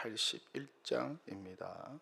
481장입니다.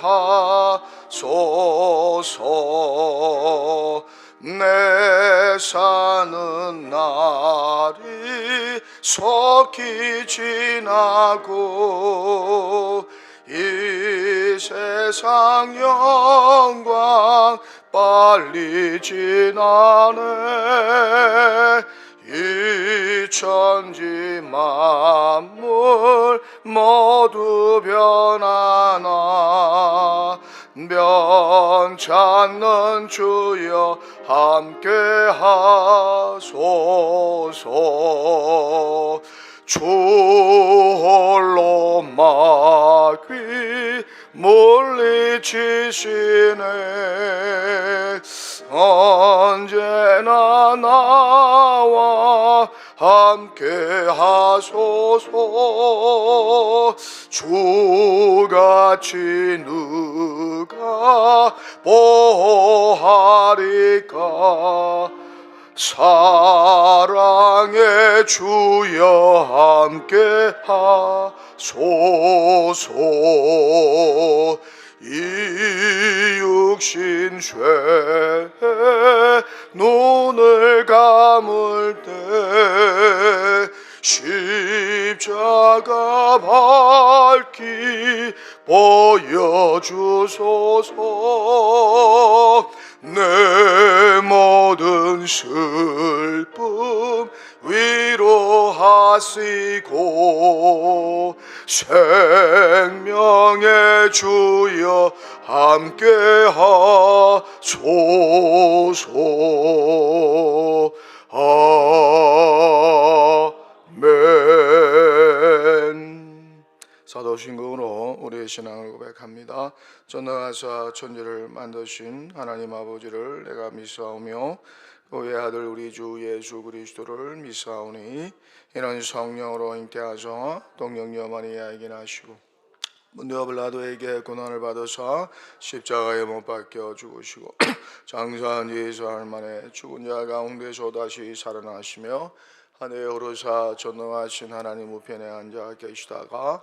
하소서. 내 사는 날이 속히 지나고 이 세상 영광 빨리 지나네 이 천지 만물 모두 변하나 변찮는 주여 함께 하소서. 주 홀로 막위 물리치시네 언제나 나와 함께 하소서. 주같이 누가 보하리까? 사랑의 주여 함께 하소서 이 육신 죄 눈을 감을 때 십자가 밝히 보여주소서 내 모든 슬픔 위로하시고 생명의 주여 함께 하소서. 아멘. 사도신경으로 우리의 신앙을 고백합니다. 전능하사 천지를 만드신 하나님 아버지를 내가 믿사오며 그의 아들 우리 주 예수 그리스도를 믿사오니 이는 성령으로 잉태하사 동령녀 마리아에게 나시고 문대와 블라도에게 고난을 받으사 십자가에 못 박혀 죽으시고 장사한 지 사흘 만에 죽은 자 가운데서 다시 살아나시며 하늘에 오르사 전능하신 하나님 우편에 앉아 계시다가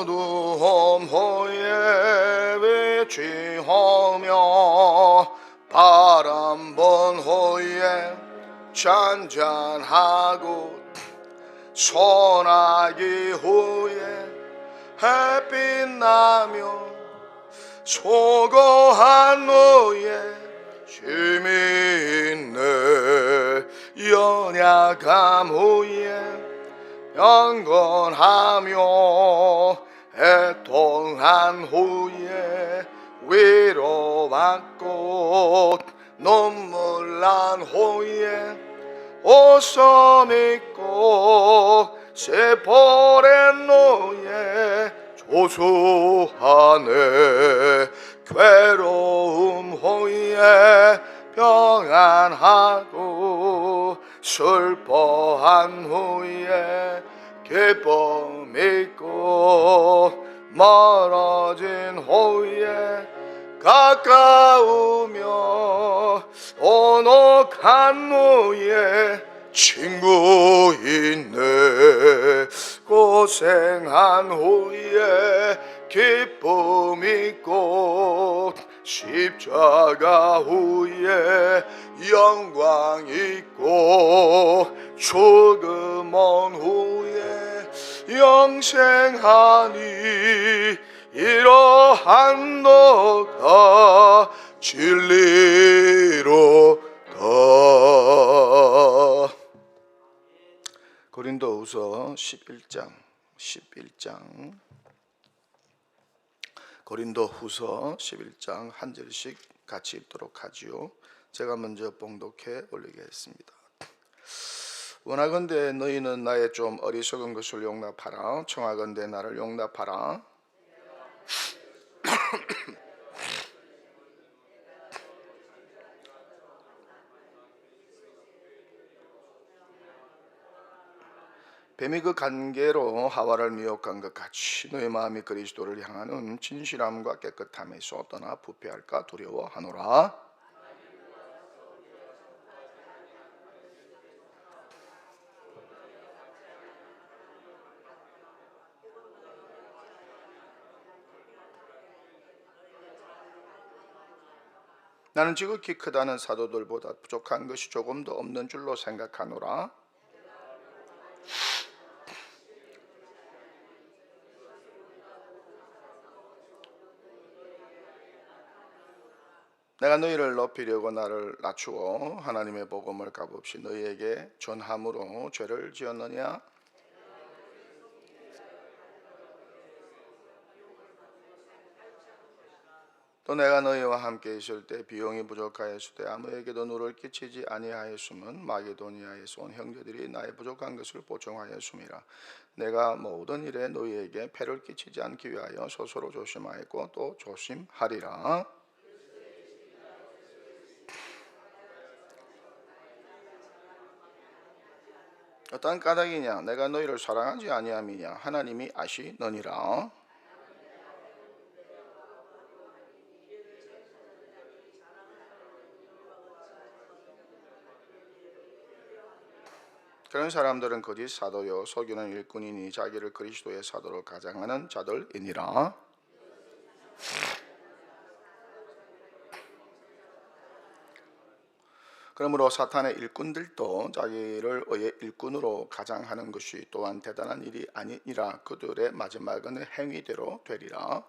어두움 후에 외치하며 바람 분 후에 잔잔하고 소나기 후에 햇빛 나며 소고한 후에 쉼이 있네. 연약함 후에 영건하며 애통한 후에 위로받고 눈물 난 후에 옷을 입고 세포된 노예 조수하네 괴로움 후에 평안하고 슬퍼한 후에 기쁨 있고 멀어진 후에 가까우며 오넉한 후에 친구 있네. 고생한 후에 기쁨 있고 십자가 후에 영광 있고 죽음 온 후에 영생하니 이러한도다 진리로다 고린도후서 11장 11장 고린도 후서 11장 한 절씩 같이 읽도록 하지요. 제가 먼저 봉독해 올리겠습니다. 원하건대 너희는 나의 좀 어리석은 것을 용납하라. 청하건대 나를 용납하라. 뱀이 그 관계로 하와를 미혹한 것 같이 너의 마음이 그리스도를 향하는 진실함과 깨끗함에서 떠나 부패할까 두려워하노라. 나는 지극히 크다는 사도들보다 부족한 것이 조금도 없는 줄로 생각하노라. 내가 너희를 높이려고 나를 낮추어 하나님의 복음을 값없이 너희에게 전함으로 죄를 지었느냐? 또 내가 너희와 함께 있을 때 비용이 부족하였을 때 아무에게도 누를 끼치지 아니하였으면 마게도니아에서 온 형제들이 나의 부족한 것을 보충하였음이라 내가 모든 일에 너희에게 폐를 끼치지 않기 위하여 스스로 조심하였고 또 조심하리라 어떤 까닭이냐? 내가 너희를 사랑하지 아니함이냐? 하나님이 아시느니라. 그런 사람들은 거짓 사도요 속이는 일꾼이니 자기를 그리스도의 사도로 가장하는 자들이니라 그러므로 사탄의 일꾼들도 자기를 의의 일꾼으로 가장하는 것이 또한 대단한 일이 아니니라. 그들의 마지막은 행위대로 되리라.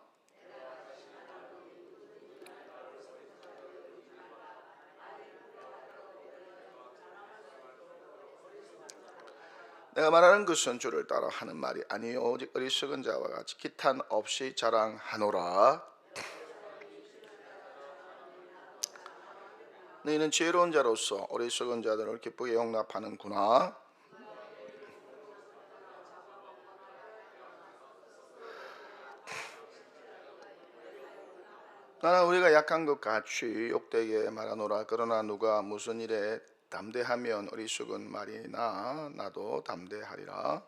내가 말하는 것은 주를 따라 하는 말이 아니요. 오직 어리석은 자와 같이 기탄 없이 자랑하노라 너희는 지혜로운 자로서 어리석은 자들을 기쁘게 용납하는구나. 나는 우리가 약한 것 같이 욕되게 말하노라. 그러나 누가 무슨 일에 담대하면 어리석은 말이나 나도 담대하리라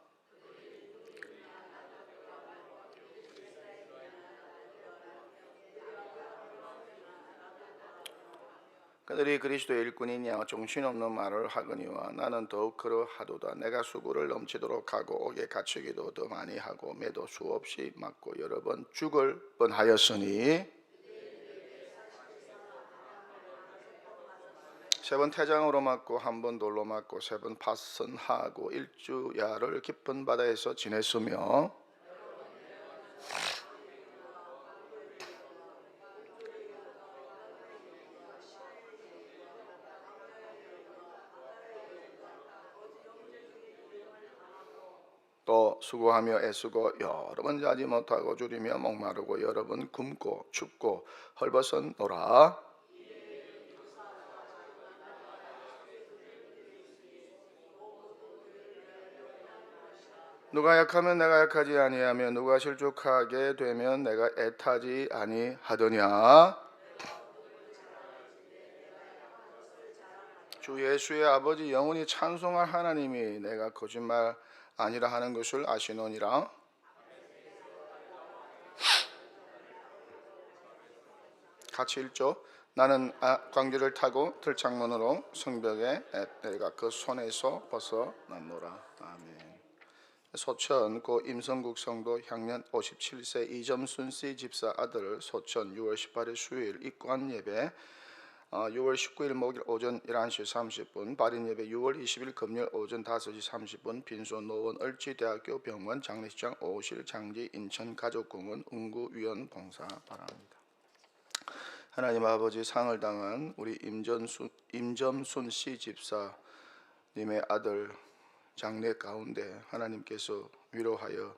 그들이 그리스도의 일꾼이냐 정신없는 말을 하거니와 나는 더욱 그러하도다. 내가 수고를 넘치도록 하고 옥에 갇히기도 더 많이 하고 매도 수없이 맞고 여러 번 죽을 뻔하였으니. 세 번 태장으로 맞고 한 번 돌로 맞고 세 번 파선하고 일주야를 깊은 바다에서 지냈으며 또 수고하며 애쓰고 여러 번 자지 못하고 줄이며 목마르고 여러 번 굶고 춥고 헐벗었노라. 누가 약하면 내가 약하지 아니하며 누가 실족하게 되면 내가 애타지 아니하더냐? 주 예수의 아버지 영원히 찬송할 하나님이 내가 거짓말 아니라 하는 것을 아시노니라. 같이 읽죠. 나는 아, 광주를 타고 들창문으로 성벽에 내가 그 손에서 벗어났노라. 아멘. 소천 고 임성국 성도 향년 57세 이점순 씨 집사 아들 소천 6월 18일 수요일 입관 예배 6월 19일 목요일 오전 11시 30분 발인 예배 6월 20일 금요일 오전 5시 30분 빈소 노원 을지대학교 병원 장례식장 오실 장지 인천 가족공원 운구위원 봉사 바랍니다. 하나님 아버지 상을 당한 우리 임전순 임점순 씨 집사님의 아들 장례 가운데 하나님께서 위로하여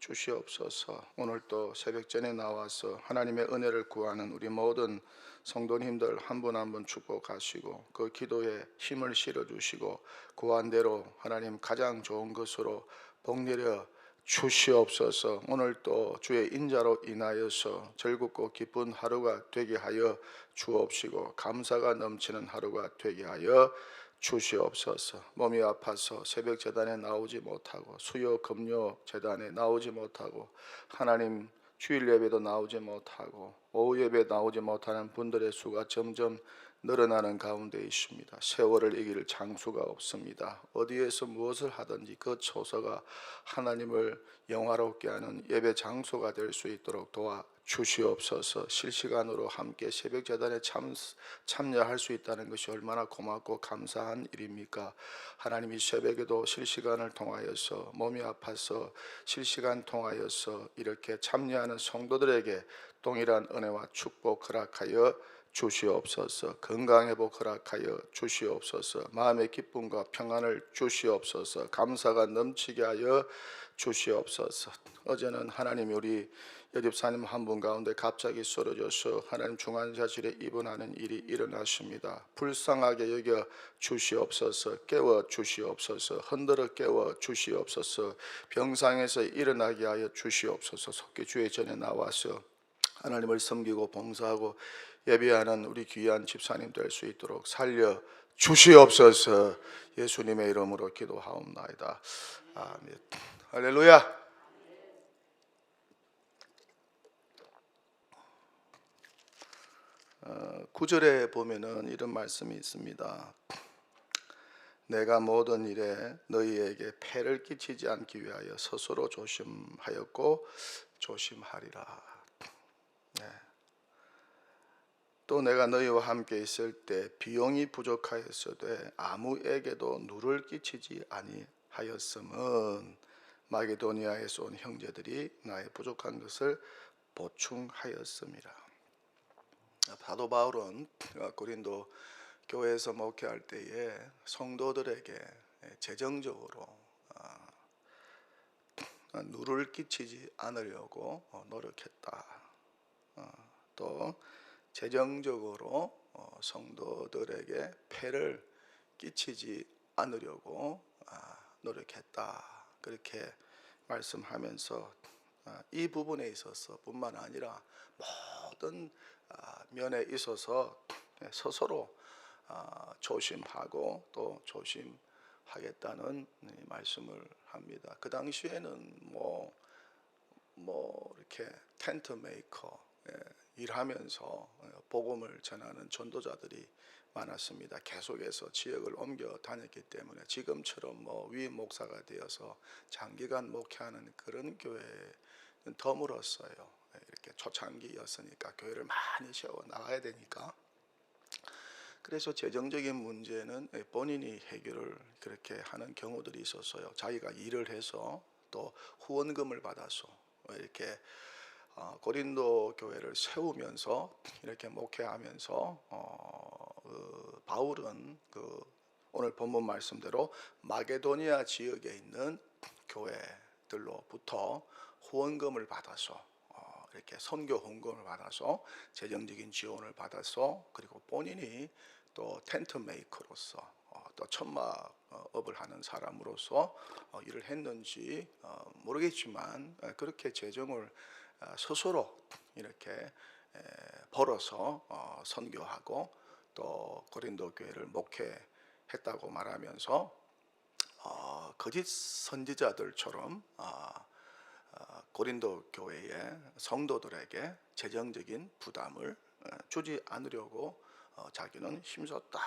주시옵소서. 오늘 또 새벽전에 나와서 하나님의 은혜를 구하는 우리 모든 성도님들 한분 한 분 축복하시고 그 기도에 힘을 실어 주시고 구한 대로 하나님 가장 좋은 것으로 복내려 주시옵소서. 오늘 또 주의 인자로 인하여서 즐겁고 기쁜 하루가 되게 하여 주옵시고 감사가 넘치는 하루가 되게 하여 주시옵소서. 몸이 아파서 새벽 재단에 나오지 못하고 수요 금요 재단에 나오지 못하고 하나님 주일 예배도 나오지 못하고 오후 예배 나오지 못하는 분들의 수가 점점 늘어나는 가운데 있습니다. 세월을 이길 장수가 없습니다. 어디에서 무엇을 하든지 그 처소가 하나님을 영화롭게 하는 예배 장소가 될 수 있도록 도와 주시옵소서. 실시간으로 함께 새벽 재단에 참, 참여할 수 있다는 것이 얼마나 고맙고 감사한 일입니까? 하나님이 새벽에도 실시간을 통하여서 몸이 아파서 실시간 통하여서 이렇게 참여하는 성도들에게 동일한 은혜와 축복 허락하여 주시옵소서. 건강 회복 허락하여 주시옵소서. 마음의 기쁨과 평안을 주시옵소서. 감사가 넘치게 하여 주시옵소서. 어제는 하나님이 우리 여집사님 한 분 가운데 갑자기 쓰러져서 하나님 중환자실에 입원하는 일이 일어났습니다. 불쌍하게 여겨 주시옵소서. 깨워 주시옵소서. 흔들어 깨워 주시옵소서. 병상에서 일어나게 하여 주시옵소서. 속기 주의 전에 나와서 하나님을 섬기고 봉사하고 예배하는 우리 귀한 집사님 될 수 있도록 살려 주시옵소서 예수님의 이름으로 기도하옵나이다. 아멘. 할렐루야. 어, 구절에 보면은 이런 말씀이 있습니다. 내가 모든 일에 너희에게 폐를 끼치지 않기 위하여 스스로 조심하였고 조심하리라. 네. 또 내가 너희와 함께 있을 때 비용이 부족하였어도 아무에게도 누를 끼치지 아니하였음은 마게도니아에서 온 형제들이 나의 부족한 것을 보충하였음이라. 사도 바울은 고린도 교회에서 목회할 때에 성도들에게 재정적으로 아, 누를 끼치지 않으려고 노력했다. 어, 또 재정적으로 어, 성도들에게 폐를 끼치지 않으려고 아, 노력했다. 그렇게 말씀하면서 아, 이 부분에 있어서 뿐만 아니라 모든 아, 면에 있어서 스스로 조심하고 또 조심하겠다는 말씀을 합니다. 그 당시에는 뭐, 뭐 이렇게 텐트 메이커 예, 일하면서 복음을 전하는 전도자들이 많았습니다. 계속해서 지역을 옮겨 다녔기 때문에 지금처럼 뭐 위임 목사가 되어서 장기간 목회하는 그런 교회는 드물었어요. 이렇게 초창기였으니까 교회를 많이 세워 나가야 되니까. 그래서 재정적인 문제는 본인이 해결을 그렇게 하는 경우들이 있었어요. 자기가 일을 해서 또 후원금을 받아서 이렇게 어, 고린도 교회를 세우면서 이렇게 목회하면서 어, 그 바울은 그 오늘 본문 말씀대로 마게도니아 지역에 있는 교회들로부터 후원금을 받아서 어, 이렇게 선교 후원금을 받아서 재정적인 지원을 받아서 그리고 본인이 또 텐트 메이커로서 어, 또 천막업을 하는 사람으로서 어, 일을 했는지 어, 모르겠지만 어, 그렇게 재정을 어, 스스로 이렇게 에, 벌어서 어, 선교하고 또 고린도 교회를 목회했다고 말하면서 어, 거짓 선지자들처럼 어, 어, 고린도 교회의 성도들에게 재정적인 부담을 어, 어, 주지 않으려고 어, 자기는 힘썼다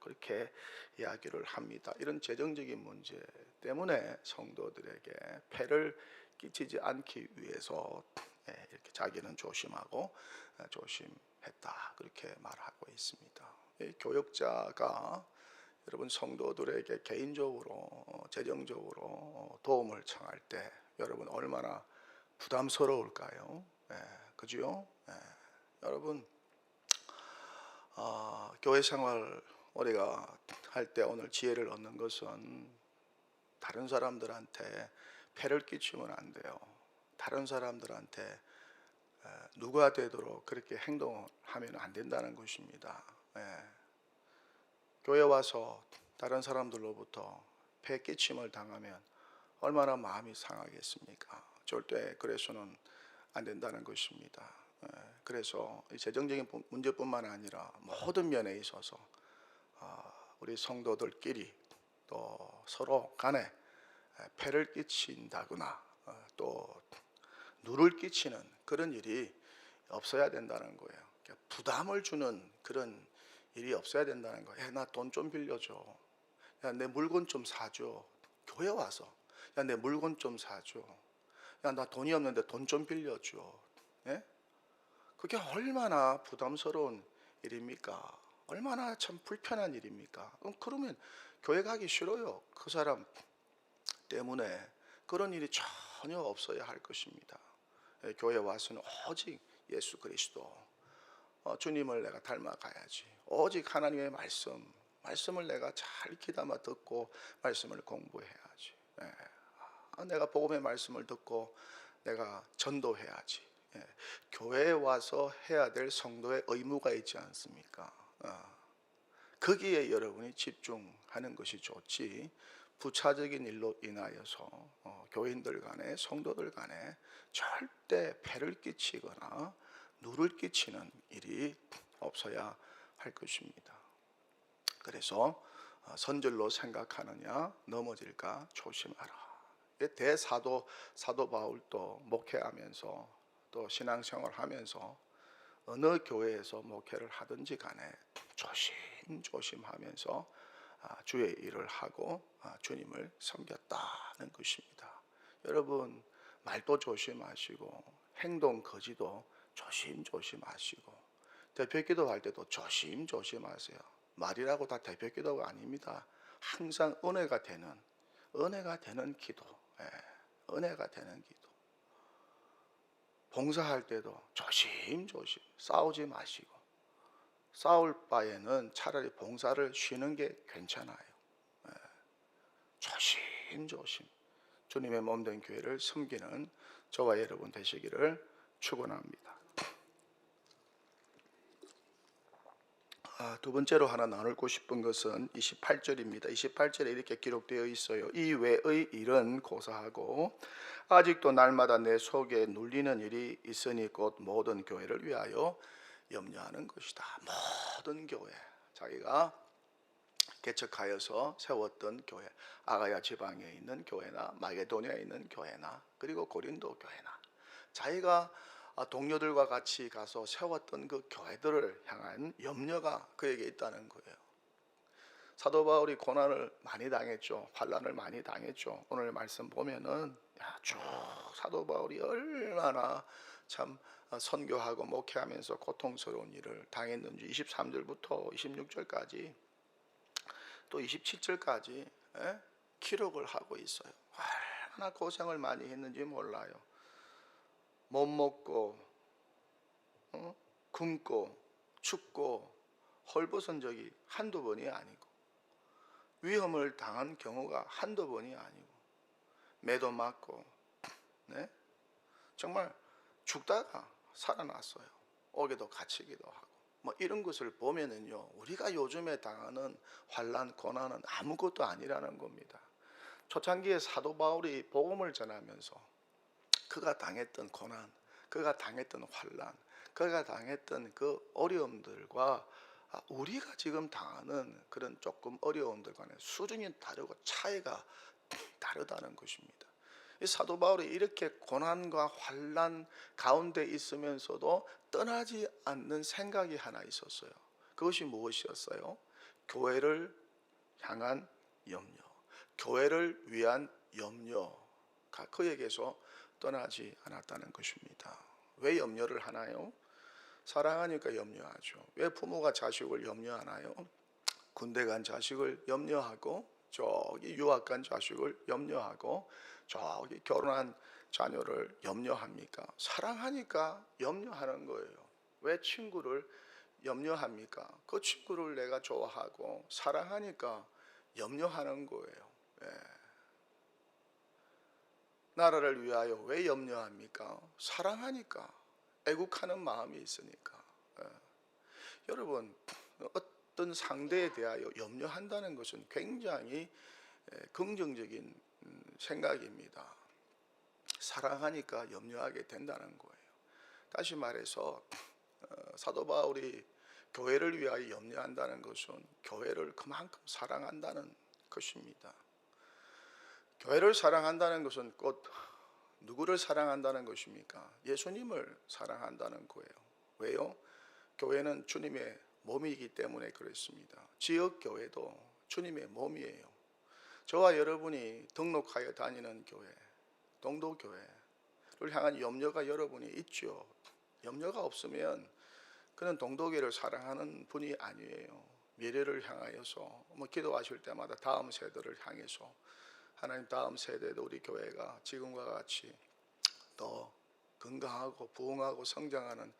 그렇게 이야기를 합니다. 이런 재정적인 문제 때문에 성도들에게 폐를 끼치지 않기 위해서 예, 이렇게 자기는 조심하고 어, 조심했다 그렇게 말하고 있습니다. 이 교역자가 여러분 성도들에게 개인적으로 어, 재정적으로 어, 도움을 청할 때 여러분 얼마나 부담스러울까요? 예, 그죠? 예, 여러분 아, 교회 생활 우리가 할 때 오늘 지혜를 얻는 것은 다른 사람들한테 폐를 끼치면 안 돼요. 다른 사람들한테 에, 누가 되도록 그렇게 행동하면 안 된다는 것입니다. 예. 교회 와서 다른 사람들로부터 폐 끼침을 당하면 얼마나 마음이 상하겠습니까? 절대 그래서는 안 된다는 것입니다. 예, 그래서 이 재정적인 부- 문제뿐만 아니라 모든 면에 있어서 아, 우리 성도들끼리 또 서로 간에 에, 폐를 끼친다거나 어, 또 누를 끼치는 그런 일이 없어야 된다는 거예요. 그러니까 부담을 주는 그런 일이 없어야 된다는 거예요. 나 돈 좀 빌려줘. 야, 내 물건 좀 사줘. 교회 와서. 야, 내 물건 좀 사줘. 야, 나 돈이 없는데 돈 좀 빌려줘. 예? 그게 얼마나 부담스러운 일입니까? 얼마나 참 불편한 일입니까? 그럼 그러면 교회 가기 싫어요. 그 사람 때문에 그런 일이 전혀 없어야 할 것입니다. 예, 교회 와서는 오직 예수 그리스도 어, 주님을 내가 닮아가야지. 오직 하나님의 말씀, 말씀을 내가 잘 귀담아 듣고 말씀을 공부해야지. 예. 아, 내가 복음의 말씀을 듣고 내가 전도해야지. 예. 교회에 와서 해야 될 성도의 의무가 있지 않습니까? 어. 거기에 여러분이 집중하는 것이 좋지. 부차적인 일로 인하여서 어, 교인들 간에 성도들 간에 절대 폐를 끼치거나 누를 끼치는 일이 없어야 할 것입니다. 그래서 어, 선절로 생각하느냐 넘어질까 조심하라. 이 대사도 사도 바울도 목회하면서 또 신앙생활 하면서 어느 교회에서 목회를 하든지 간에 조심 조심하면서 아, 주의 일을 하고 아, 주님을 섬겼다는 것입니다. 여러분 말도 조심하시고 행동 거지도 조심조심하시고 대표기도 할 때도 조심조심하세요. 말이라고 다 대표기도가 아닙니다. 항상 은혜가 되는 은혜가 되는 기도, 예, 은혜가 되는 기도. 봉사할 때도 조심조심 싸우지 마시고 싸울 바에는 차라리 봉사를 쉬는 게 괜찮아요. 예. 조심조심 주님의 몸된 교회를 섬기는 저와 여러분 되시기를 축원합니다. 아, 두 번째로 하나 나누고 싶은 것은 28절입니다. 28절에 이렇게 기록되어 있어요. 이 외의 일은 고사하고 아직도 날마다 내 속에 눌리는 일이 있으니 곧 모든 교회를 위하여 염려하는 것이다. 모든 교회 자기가 개척하여서 세웠던 교회 아가야 지방에 있는 교회나 마게도니아에 있는 교회나 그리고 고린도 교회나 자기가 아, 동료들과 같이 가서 세웠던 그 교회들을 향한 염려가 그에게 있다는 거예요. 사도 바울이 고난을 많이 당했죠. 환란을 많이 당했죠. 오늘 말씀 보면은 야, 쭉 사도 바울이 얼마나 참 어, 선교하고 목회하면서 고통스러운 일을 당했는지 23절부터 26절까지 또 27절까지 예? 기록을 하고 있어요. 얼마나 고생을 많이 했는지 몰라요. 못 먹고 어? 굶고 춥고 헐벗은 적이 한두 번이 아니고 위험을 당한 경우가 한두 번이 아니고 매도 맞고 네? 정말 죽다가 살아났어요. 옥에도 갇히기도 하고 뭐 이런 것을 보면은요 우리가 요즘에 당하는 환란 고난은 아무것도 아니라는 겁니다. 초창기에 사도 바울이 복음을 전하면서 그가 당했던 고난, 그가 당했던 환란, 그가 당했던 그 어려움들과 아, 우리가 지금 당하는 그런 조금 어려움들과는 수준이 다르고 차이가 다르다는 것입니다. 이 사도 바울이 이렇게 고난과 환란 가운데 있으면서도 떠나지 않는 생각이 하나 있었어요. 그것이 무엇이었어요? 교회를 향한 염려, 교회를 위한 염려가 그에게서 떠나지 않았다는 것입니다. 왜 염려를 하나요? 사랑하니까 염려하죠. 왜 부모가 자식을 염려하나요? 군대 간 자식을 염려하고 저기 유학 간 자식을 염려하고 저기 결혼한 자녀를 염려합니까? 사랑하니까 염려하는 거예요. 왜 친구를 염려합니까? 그 친구를 내가 좋아하고 사랑하니까 염려하는 거예요. 예. 나라를 위하여 왜 염려합니까? 사랑하니까 애국하는 마음이 있으니까. 예. 여러분 어떤 상대에 대하여 염려한다는 것은 굉장히 예, 긍정적인 음, 생각입니다. 사랑하니까 염려하게 된다는 거예요. 다시 말해서 어, 사도 바울이 교회를 위하여 염려한다는 것은 교회를 그만큼 사랑한다는 것입니다. 교회를 사랑한다는 것은 곧 누구를 사랑한다는 것입니까? 예수님을 사랑한다는 거예요. 왜요? 교회는 주님의 몸이기 때문에 그렇습니다. 지역 교회도 주님의 몸이에요. 저와 여러분이 등록하여 다니는 교회, 동도 교회를 향한 염려가 여러분이 있죠. 염려가 없으면 그는 동도교를 사랑하는 분이 아니에요. 미래를 향하여서 뭐 기도하실 때마다 다음 세대를 향해서 하나님 다음 세대도 우리 교회가 지금과 같이 더 건강하고 부흥하고 성장하는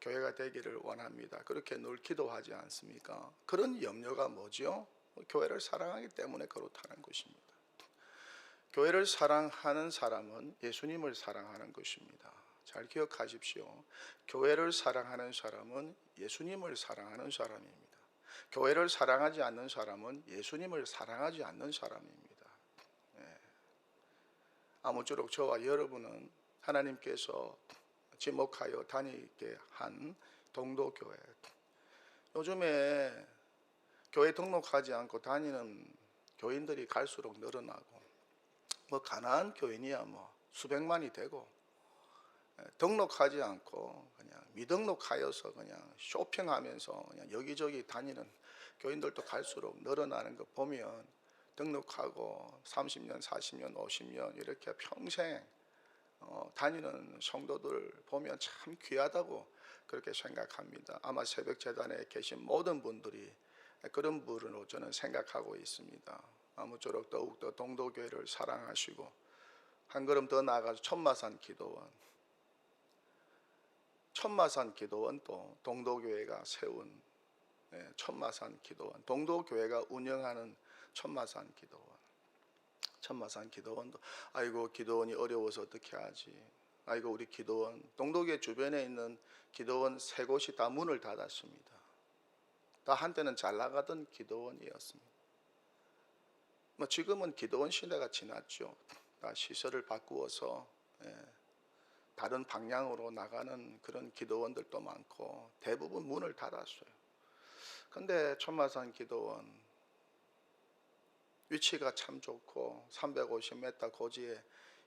교회가 되기를 원합니다. 그렇게 늘 기도하지 않습니까? 그런 염려가 뭐죠? 교회를 사랑하기 때문에 그렇다는 것입니다. 교회를 사랑하는 사람은 예수님을 사랑하는 것입니다. 잘 기억하십시오. 교회를 사랑하는 사람은 예수님을 사랑하는 사람입니다. 교회를 사랑하지 않는 사람은 예수님을 사랑하지 않는 사람입니다. 예. 아무쪼록 저와 여러분은 하나님께서 지목하여 다니게 한 동도교회. 요즘에 교회 등록하지 않고 다니는 교인들이 갈수록 늘어나고 뭐 가난한 교인이야 뭐 수백만이 되고 예, 등록하지 않고 그냥 미등록하여서 그냥 쇼핑하면서 그냥 여기저기 다니는 교인들도 갈수록 늘어나는 거 보면 등록하고 30년, 40년, 50년 이렇게 평생 어, 다니는 성도들 보면 참 귀하다고 그렇게 생각합니다. 아마 새벽 재단에 계신 모든 분들이 그런 분으로 저는 생각하고 있습니다. 아무쪼록 더욱더 동도교회를 사랑하시고 한 걸음 더 나아가서 천마산 기도원 천마산 기도원 또 동도교회가 세운 예, 천마산 기도원 동도교회가 운영하는 천마산 기도원. 천마산 기도원도 아이고 기도원이 어려워서 어떻게 하지? 아이고 우리 기도원 동도교회 주변에 있는 기도원 세 곳이 다 문을 닫았습니다 다 한때는 잘 나가던 기도원이었습니다 뭐 지금은 기도원 시대가 지났죠 다 시설을 바꾸어서 예, 다른 방향으로 나가는 그런 기도원들도 많고 대부분 문을 닫았어요. 근데 천마산 기도원 위치가 참 좋고 350m 고지에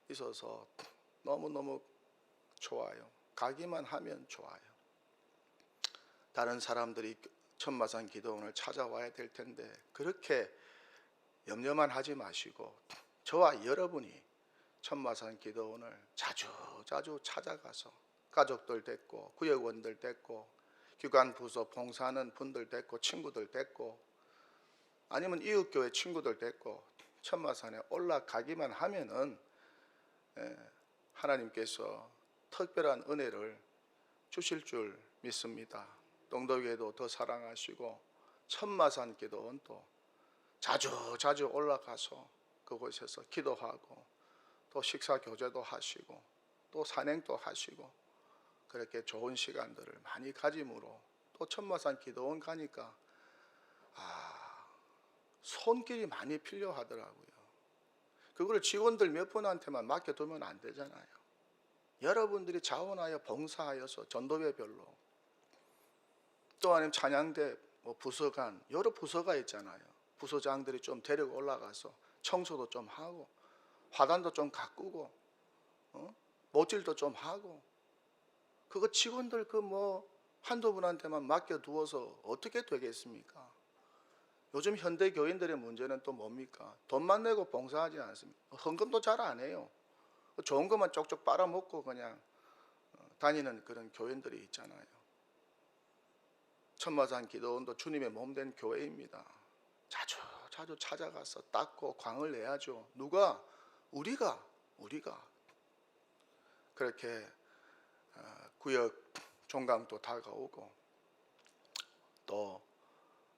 있어서 너무너무 좋아요. 가기만 하면 좋아요. 다른 사람들이 천마산 기도원을 찾아와야 될 텐데 그렇게 염려만 하지 마시고 저와 여러분이 천마산 기도원을 자주 자주 찾아가서 가족들 됐고 구역원들 됐고 기관 부서 봉사하는 분들 됐고 친구들 됐고 아니면 이웃교회 친구들 됐고 천마산에 올라가기만 하면은 예, 하나님께서 특별한 은혜를 주실 줄 믿습니다. 동덕에도 더 사랑하시고 천마산 기도원 또 자주 자주 올라가서 그곳에서 기도하고 또 식사 교제도 하시고 또 산행도 하시고 그렇게 좋은 시간들을 많이 가짐으로 또 천마산 기도원 가니까 아 손길이 많이 필요하더라고요. 그걸 직원들 몇 분한테만 맡겨두면 안 되잖아요. 여러분들이 자원하여 봉사하여서 전도회별로 또 아니면 찬양대 뭐 부서간 여러 부서가 있잖아요. 부서장들이 좀 데리고 올라가서 청소도 좀 하고 화단도 좀 가꾸고 어? 못질도 좀 하고 그거 직원들 그 뭐 한두 분한테만 맡겨 두어서 어떻게 되겠습니까? 요즘 현대 교인들의 문제는 또 뭡니까? 돈만 내고 봉사하지 않습니까? 헌금도 잘 안 해요. 좋은 것만 쪽쪽 빨아먹고 그냥 어, 다니는 그런 교인들이 있잖아요. 천마산 기도원도 주님의 몸된 교회입니다. 자주 자주 찾아가서 닦고 광을 내야죠. 누가? 우리가 우리가 그렇게 어, 구역 종강도 다가오고 또,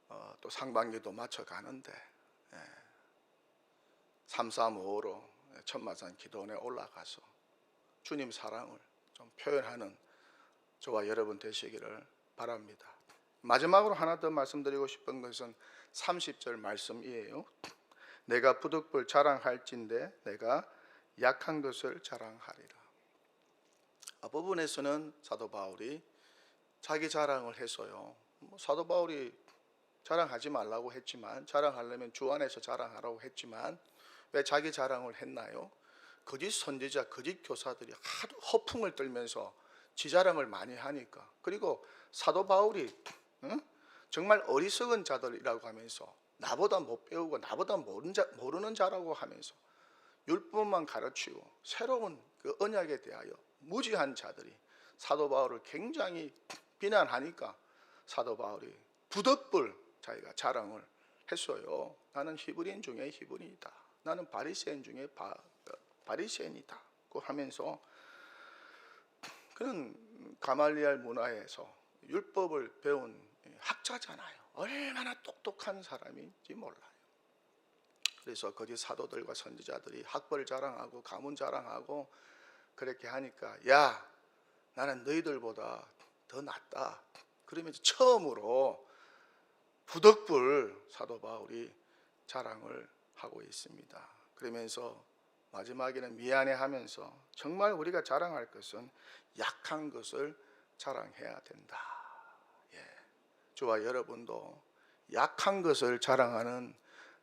어, 또 상반기도 맞춰가는데 예, 335로 천마산 기도원에 올라가서 주님 사랑을 좀 표현하는 저와 여러분 되시기를 바랍니다. 마지막으로 하나 더 말씀드리고 싶은 것은 30절 말씀이에요. 내가 부득불 자랑할진대 내가 약한 것을 자랑하리라. 앞부분에서는 사도 바울이 자기 자랑을 해서요. 뭐 사도 바울이 자랑하지 말라고 했지만 자랑하려면 주 안에서 자랑하라고 했지만 왜 자기 자랑을 했나요? 거짓 선지자, 거짓 교사들이 하도 허풍을 떨면서 지 자랑을 많이 하니까 그리고 사도 바울이 응? 정말 어리석은 자들이라고 하면서 나보다 못 배우고 나보다 모르는, 자, 모르는 자라고 하면서 율법만 가르치고 새로운 그 언약에 대하여 무지한 자들이 사도 바울을 굉장히 비난하니까 사도 바울이 부득불 자기가 자랑을 했어요. 나는 히브리인 중에 히브리이다. 나는 바리새인 중에 바, 바리새인이다. 고 하면서 그는 가말리알 문화에서 율법을 배운 학자잖아요. 얼마나 똑똑한 사람인지 몰라요. 그래서 거기 사도들과 선지자들이 학벌 자랑하고 가문 자랑하고 그렇게 하니까 야 나는 너희들보다 더 낫다. 그러면서 처음으로 부덕불 사도 바울이 자랑을 하고 있습니다. 그러면서 마지막에는 미안해하면서 정말 우리가 자랑할 것은 약한 것을 자랑해야 된다. 예. 저와 여러분도 약한 것을 자랑하는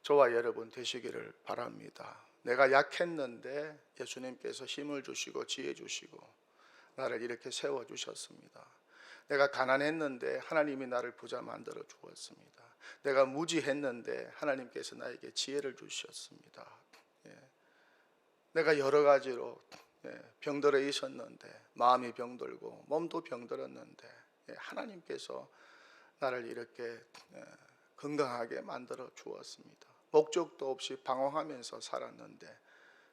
저와 여러분 되시기를 바랍니다. 내가 약했는데 예수님께서 힘을 주시고 지혜 주시고 나를 이렇게 세워 주셨습니다. 내가 가난했는데 하나님이 나를 부자 만들어 주었습니다. 내가 무지했는데 하나님께서 나에게 지혜를 주셨습니다. 예. 내가 여러 가지로 예, 병들어 있었는데 마음이 병들고 몸도 병들었는데 예, 하나님께서 나를 이렇게 예, 건강하게 만들어 주었습니다. 목적도 없이 방황하면서 살았는데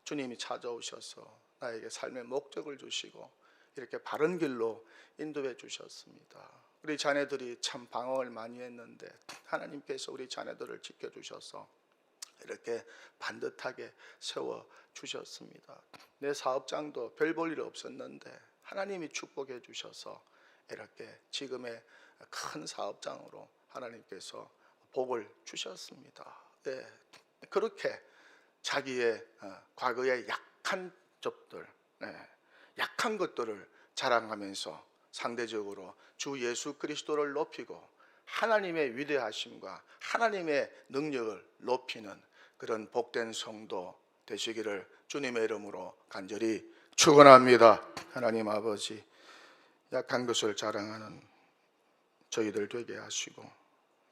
주님이 찾아오셔서 나에게 삶의 목적을 주시고 이렇게 바른 길로 인도해 주셨습니다. 우리 자녀들이 참 방황을 많이 했는데 하나님께서 우리 자녀들을 지켜 주셔서 이렇게 반듯하게 세워 주셨습니다. 내 사업장도 별 볼 일 없었는데 하나님이 축복해 주셔서 이렇게 지금의 큰 사업장으로 하나님께서 복을 주셨습니다. 네, 그렇게 자기의 어, 과거의 약한 점들, 네, 약한 것들을 자랑하면서 상대적으로 주 예수 그리스도를 높이고 하나님의 위대하심과 하나님의 능력을 높이는 그런 복된 성도 되시기를 주님의 이름으로 간절히 축원합니다. 하나님 아버지 약한 것을 자랑하는 저희들 되게 하시고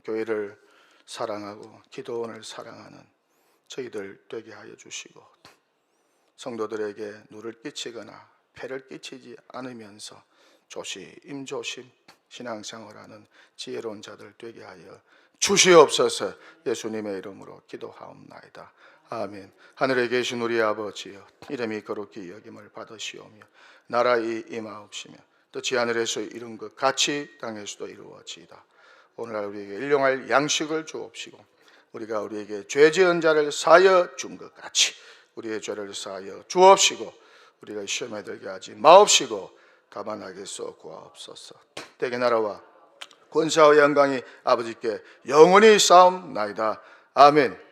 교회를 사랑하고 기도원을 사랑하는 저희들 되게 하여 주시고 성도들에게 누를 끼치거나 폐를 끼치지 않으면서 조심 조심 신앙생활하는 지혜로운 자들 되게 하여 주시옵소서 예수님의 이름으로 기도하옵나이다. 아멘. 하늘에 계신 우리 아버지여 이름이 거룩히 여김을 받으시오며 나라의 임하옵시며 뜻이 하늘에서 이룬 것 같이 땅에서도 이루어지이다. 오늘날 우리에게 일용할 양식을 주옵시고 우리가 우리에게 죄 지은 자를 사여 준 것 같이 우리의 죄를 사여 주옵시고 우리가 시험에 들게 하지 마옵시고 가만하게 써 구하옵소서. 대개 나라와 권사와 영광이 아버지께 영원히 싸움 나이다. 아멘.